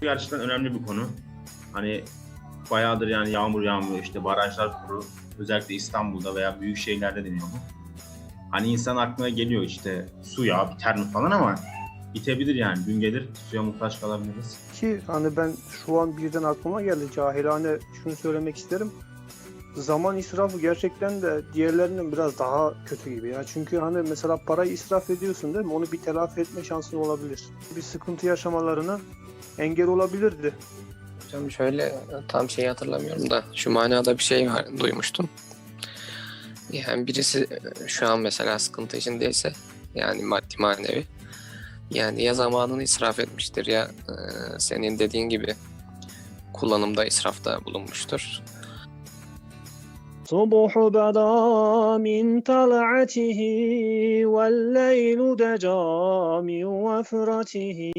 gerçekten önemli bir konu. Hani bayağıdır yani yağmur yağmıyor işte barajlar kuru. Özellikle İstanbul'da veya büyük şehirlerde deniyor bu. Hani insan aklına geliyor işte su ya biter mi falan ama bitebilir yani. Gün gelir suya muhtaç kalabiliriz. Ki hani ben şu an birden aklıma geldi cahilane şunu söylemek isterim. Zaman israfı gerçekten de diğerlerinden biraz daha kötü gibi ya. Çünkü hani mesela parayı israf ediyorsun değil mi? Onu bir telafi etme şansın olabilir. Bir sıkıntı yaşamalarına engel olabilirdi. Hocam şöyle tam şeyi hatırlamıyorum da şu manada bir şey var, duymuştum. Yani birisi şu an mesela sıkıntı içindeyse yani maddi manevi yani ya zamanını israf etmiştir ya e, senin dediğin gibi kullanımda israfta bulunmuştur. صبح بدا من طلعته والليل دجى من وفرته.